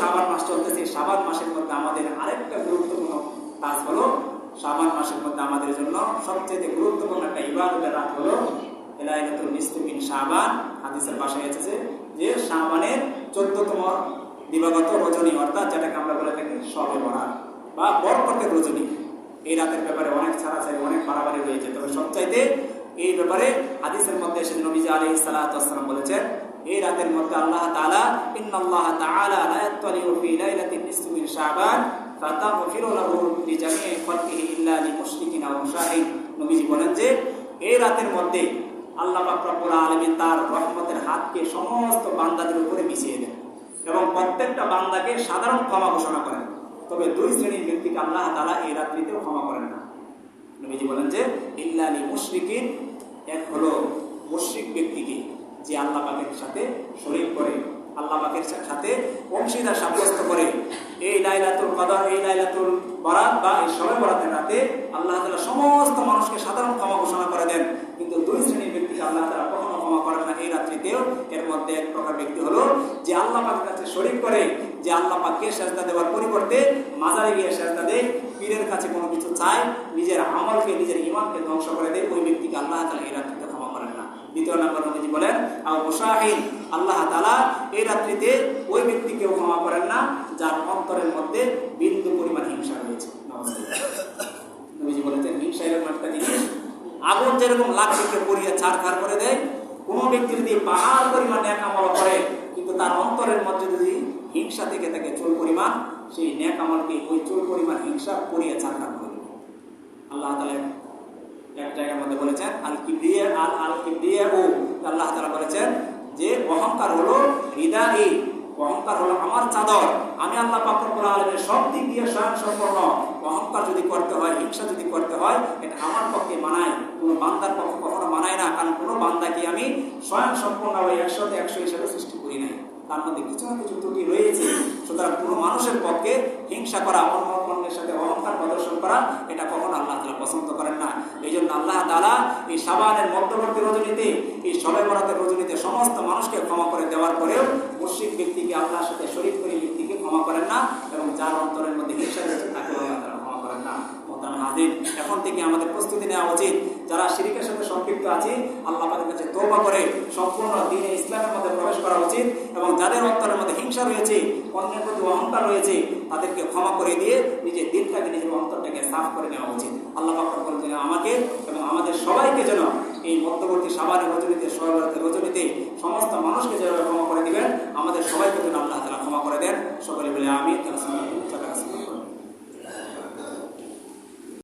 সাবান মাস চলতেছে। সাবান মাসের মধ্যে আমাদের আরেকটা গুরুত্বপূর্ণ কাজ হলো সাবান মাসের মধ্যে আমাদের জন্য সবচেয়ে গুরুত্বপূর্ণ একটা ইবাদতের রাত হলো হাদিসের এসেছে যে চোদ্দতম দিবাগত রজনী, অর্থাৎ যেটাকে আমরা বলে থাকি সবে বরাত বা বরকতের রজনী। এই রাতের ব্যাপারে অনেক ছাড়াছাড়ি অনেক বাড়াবাড়ি রয়েছে। তবে সবচাইতে এই ব্যাপারে হাদিসের মধ্যে এসে আলী বলেছেন এই রাতের মধ্যে আল্লাহ তাআলা, ইন্নাল্লাহ তাআলা লা ইয়াত্তালিউ ফি লাইলাতিন নিসফি মিন শাবান, ফাতাগফিরু লাহু লিজামিই খালকিহি ইল্লা লিমুশরিকিন আও মুশাহিদ। নবীজি বলেন যে, এই রাতের মধ্যে আল্লাহ পাক রব্বুল আলামিন তার রহমতের হাতকে সমস্ত বান্দাদের উপরে মিশিয়ে দেন এবং প্রত্যেকটা বান্দাকে সাধারণ ক্ষমা ঘোষণা করেন। তবে দুই শ্রেণির ব্যক্তিকে আল্লাহ তাআলা এই রাত্রিতেও ক্ষমা করেন না। নবীজি বলেন যে ইল্লালি মুশরিকিন এক হলো মুশরিক ব্যক্তিকে। যে আল্লাহ পাকের সাথে শরীক করে, আল্লাহ পাকের সাথে অংশীদার সাব্যস্ত করে। এই লাইলাতুল কদর, এই লাইলাতুল বরাত বা এই সবে বরাতের রাতে আল্লাহ তাআলা সমস্ত মানুষকে সাধারণ ক্ষমা ঘোষণা করে দেন। কিন্তু দুই শ্রেণির ব্যক্তিকে আল্লাহ তাআলা কখনো ক্ষমা করেন না এই রাত্রিতেও। এর মধ্যে এক প্রকার ব্যক্তি হলো যে আল্লাহ পাকের কাছে শরীক করে, যে আল্লাহ পাককে সেজদা দেওয়ার পরিবর্তে মাজারে গিয়ে সেজদা দেয়। পীরের কাছে কোনো কিছু চায়, নিজের আমলকে, নিজের ইমানকে ধ্বংস করে দেয়। ওই ব্যক্তিকে আল্লাহ তাআলা এই রাত্রিতে ক্ষমা করেন না। দ্বিতীয় নম্বর নবীজি বলেন আল্লাহ এই রাত্রিতে ওই ব্যক্তিকেও ক্ষমা করেন না, যার অন্তরের মধ্যে বিন্দু পরিমাণ হিংসা রয়েছে। নবীজি বলেছেন, হিংসা এরকম একটা জিনিস, আগুন যেরকম লাকড়িকে পরিয়ে ছাড়খাড় করে দেয়, কোনো ব্যক্তি যদি পাহাড় পরিমাণ ন্যাক আমল করে, কিন্তু তার অন্তরের মধ্যে যদি হিংসা থেকে থাকে, চুল পরিমাণ, সেই ন্যাক আমলকে ওই চুল পরিমাণ হিংসা পরিয়ে ছাড়খাড় করে আল্লাহ তাআলা এক জায়গার মধ্যে বলেছেন আল কিবরিয়া আল আল কিবরিয়া ও আল্লাহ তাআলা বলেছেন যে অহংকার হলো হৃদয়, অহংকার হলো আমার চাদর। আমি আল্লাহ পাক রব্বুল আলামিনের সব দিক দিয়ে স্বয়ং সম্পূর্ণ অহংকার যদি করতে হয়, হিংসা যদি করতে হয়, এটা আমার পক্ষে মানায়, কোনো বান্দার পক্ষে কখনো মানায় না, কারণ কোনো বান্দাকে আমি স্বয়ং সম্পূর্ণ ওই একশোতে একশো হিসাবে সৃষ্টি করি নাই। তার মধ্যে কিছু না কিছু ত্রুটি রয়েছে। সুতরাং কোনো মানুষের পক্ষে হিংসা করা অন্য অন্যের সাথে অহংকার প্রদর্শন করা, এটা কখনো আল্লাহ তালা পছন্দ করেন না। এই জন্য আল্লাহ তালা এই সাবানের মধ্যবর্তী রজনীতে, এই সবাই বরাতের সমস্ত মানুষকে ক্ষমা করে দেওয়ার পরেও মুশ্রিক ব্যক্তিকে আল্লাহর সাথে শরীর করে ব্যক্তিকে ক্ষমা করেন না এবং যার অন্তরের মধ্যে হিংসা রয়েছে তাকে ক্ষমা করেন না। এখন থেকে আমাদের প্রস্তুতি নেওয়া উচিত। যারা শিরিকের সাথে সম্পৃক্ত আছে, আল্লাহ পাকের কাছে তৌবা করে সম্পূর্ণ দিনে ইসলামের মধ্যে প্রবেশ করা উচিত এবং যাদের অন্তরের মধ্যে হিংসা রয়েছে, অন্যের প্রতি অহংকার রয়েছে, তাদেরকে ক্ষমা করে দিয়ে নিজের দিনটাকে, নিজের অন্তরটাকে সাফ করে নেওয়া উচিত। আল্লাহ পাক আমাকে এবং আমাদের সবাইকে যেন সাবানের রজনীতে সবাই রজনীতে সমস্ত মানুষকে যেভাবে ক্ষমা করে দিবেন। আমাদের সবাইকে যেন আল্লাহ তালা ক্ষমা